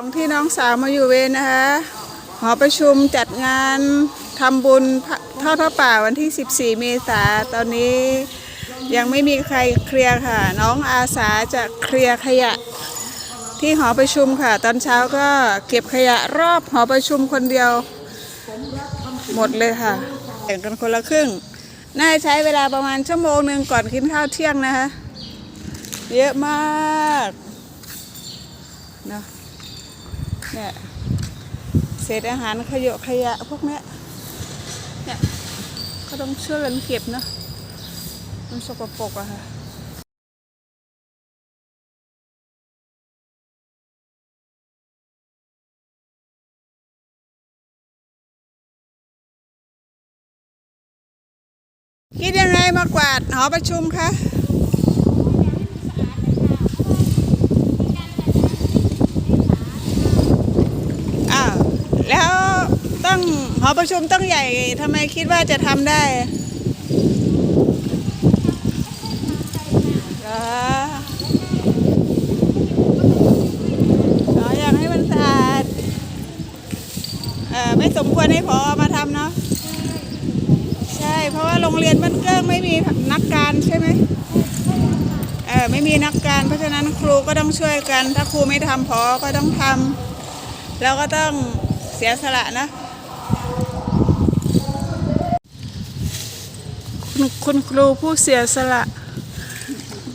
ของที่น้องสาวมาอยู่เวรนะคะหอประชุมจัดงานทำบุญทอดพระป่าวันที่ 14 เมษาตอนนี้ยังไม่มีใครเคลียร์ค่ะ น้องอาสาจะเคลียร์ขยะที่หอประชุมค่ะ ตอนเช้าก็เก็บขยะรอบหอประชุมคนเดียว หมดเลยค่ะแบ่งกันคนละครึ่ง น่าใช้เวลาประมาณชั่วโมงหนึ่งก่อนกินข้าวเที่ยงนะคะ เยอะมากเนาะ เนี่ยเศษอาหารขยะขยะพวกนี้เนี่ยก็ต้องช่วยกันเก็บเนาะมันสกปรกอะค่ะคิดยังไงมากวาดหอประชุมคะ อ้าวแล้วต้อง หอประชุมต้องใหญ่ทำไมคิดว่าจะทำได้เรออ๋ออยากให้มันสะอาดเออไม่สมควรให้พอมาทำเนาะใช่ เพราะว่าโรงเรียนบ้านเกิ้งไม่มีนักการใช่ไหมเออไม่มีนักการเพราะฉะนั้นครูก็ต้องช่วยกัน ถ้าครูไม่ทำพอก็ต้องทำเราก็ต้องเสียสละนะ คุณคุณครูผู้เสียสละ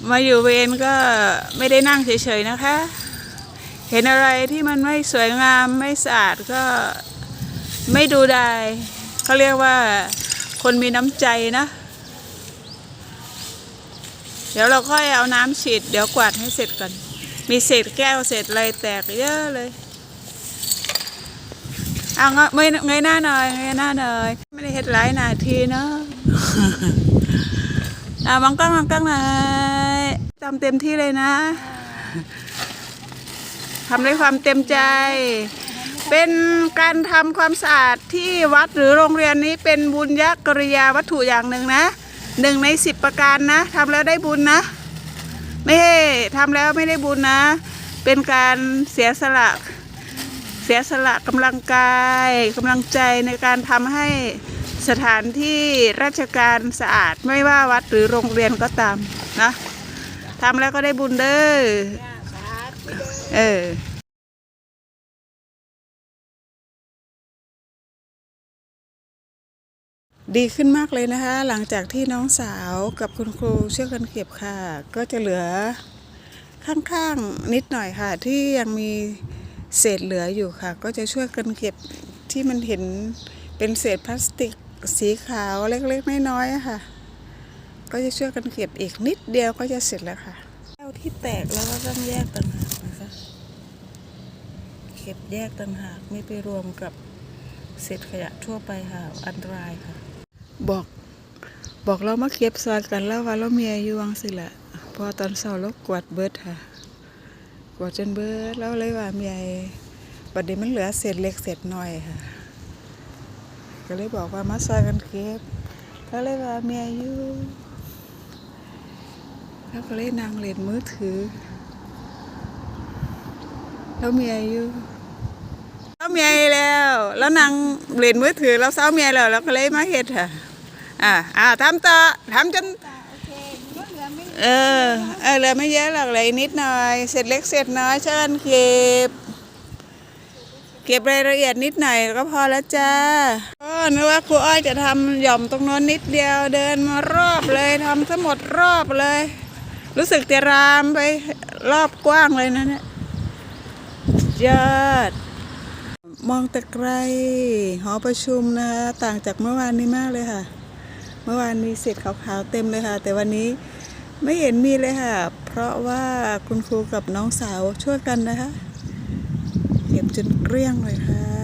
มาอยู่เวรก็ไม่ได้นั่งเฉยๆนะคะ เห็นอะไรที่มันไม่สวยงามไม่สะอาดก็ไม่ดูได้เขาเรียกว่าคนมีน้ำใจนะ เดี๋ยวเราค่อยเอาน้ำฉีด เดี๋ยวกวาดให้เสร็จก่อน มีเศษแก้วเศษอะไรแตกเยอะเลยเอาเงยเงยหน้าหน่อยเงยหน้าหน่อย ไม่ได้เฮ็ดหลายนาทีเนาะ อะมองกล้องมองกล้องหน่อยทำเต็มที่เลยนะทำด้วยความเต็มใจ เป็นการทำความสะอาดที่วัดหรือโรงเรียนนี้เป็นบุญยกริยาวัตถุอย่างหนึ่งนะหนึ่งในสิบประการนะทำแล้วได้บุญนะ ไม่ให้ทำแล้วไม่ได้บุญนะ เป็นการเสียสละเสียสละกำลังกายกำลังใจในการทำให้ สถานที่ราชการสะอาดไม่ว่าวัดหรือโรงเรียนก็ตามนะทำแล้วก็ได้บุญเด้อเออดีขึ้นมากเลยนะคะ หลังจากที่น้องสาวกับคุณครูช่วยกันเก็บค่ะ ก็จะเหลือข้างๆนิดหน่อยค่ะ ที่ยังมีเศษเหลืออยู่ค่ะ ก็จะช่วยกันเก็บที่มันเห็นเป็นเศษพลาสติก สีขาวเล็กๆน้อยๆค่ะ ก็จะช่วยกันเก็บอีกนิดเดียวก็จะเสร็จแล้วค่ะแก้วที่แตกแล้วก็ต้องแยกต่างหากนะคะเก็บแยกต่างหากไม่ไปรวมกับเศษขยะทั่วไปค่ะอันตรายค่ะ บอกบอกเรามาเก็บซอยกันแล้วว่าเรามีอายุวังสิละพอตอนเช้าเรากวาดเบิดค่ะกวาดจนเบิดแล้วเลยว่ามีไอ้บัดนี้มันเหลือเศษเล็กเศษน้อยค่ะ ก็เลยบอกว่ามาซอยกันเก็บแล้วเลยว่าเมียอายุแล้วก็เลยนางเล่นมือถือ แล้วเมียอายุเศร้าเมียแล้ว แล้วนางเล่นมือถือแล้วเศร้าเมียแล้วแล้วก็เลยมาเฮ็ดค่ะอ่าอ่าทำต่อทำจนเออเออเหลือไม่เยอะหรอกเลยนิดหน่อย เสร็จเล็กเสร็จน้อยเชิญเก็บ เก็บรายละเอียดนิดหน่อยก็พอแล้วจ้าก็นึกว่าครูอ้อยจะทำหย่อมตรงโน้นนิดเดียวเดินมารอบเลยทำทั้งหมดรอบเลย รู้สึกจะรามไปรอบกว้างเลยนะเนี่ยยอดมองแต่ไกลหอประชุมนะคะต่างจากเมื่อวานนี้มากเลยค่ะ เมื่อวานมีเศษขาวๆเต็มเลยค่ะ แต่วันนี้ไม่เห็นมีเลยค่ะ เพราะว่าคุณครูกับน้องสาวช่วยกันนะคะ ก็บจนเกลี้ยงเลยค่ะ